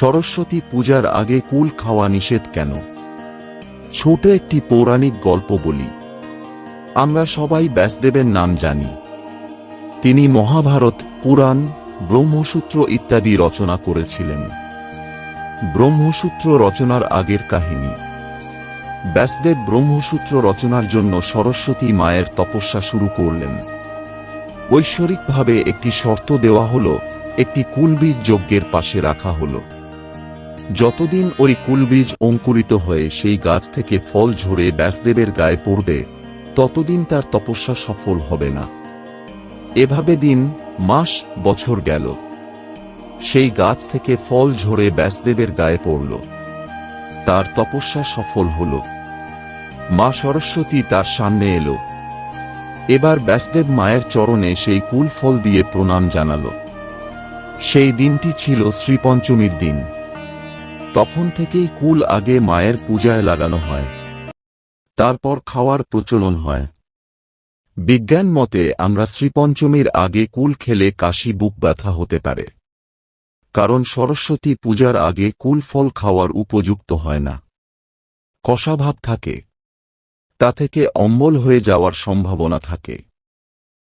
সরস্বতী পূজার আগে কুল খাওয়া নিষেধ কেন? ছোট একটি পৌরাণিক গল্প বলি। আমরা সবাই ব্যাসদেবের নাম জানি। তিনি মহাভারত, পুরাণ, ব্রহ্মসূত্র ইত্যাদি রচনা করেছিলেন। ব্রহ্মসূত্র রচনার আগের কাহিনী। ব্যাসদেব ব্রহ্মসূত্র রচনার জন্য সরস্বতী মায়ের তপস্যা শুরু করলেন। ঐশ্বরিকভাবে একটি শর্ত দেওয়া হল, একটি কুলবীজ যজ্ঞের পাশে রাখা হল। যতদিন ওই কুলবীজ অঙ্কুরিত হয়ে সেই গাছ থেকে ফল ঝরে ব্যাসদেবের গায়ে পড়বে, ততদিন তার তপস্যা সফল হবে না। এভাবে দিন, মাস, বছর গেল। সেই গাছ থেকে ফল ঝরে ব্যাসদেবের গায়ে পড়ল। তার তপস্যা সফল হল। মা সরস্বতী তার সামনে এলো। এবার ব্যাসদেব মায়ের চরণে সেই কুল ফল দিয়ে প্রণাম জানাল। সেই দিনটি ছিল শ্রীপঞ্চমীর দিন। তখন থেকেই কুল আগে মায়ের পূজায় লাগানো হয়। তারপর খাওয়ার প্রচলন হয়। বিজ্ঞান মতে আমরা শ্রীপঞ্চমীর আগে কুল খেলে কাশি বুক ব্যথা হতে পারে। কারণ সরস্বতী পূজার আগে কুল ফল খাওয়ার উপযুক্ত হয় না। কষাভাব থাকে। তা থেকে অম্বল হয়ে যাওয়ার সম্ভাবনা থাকে।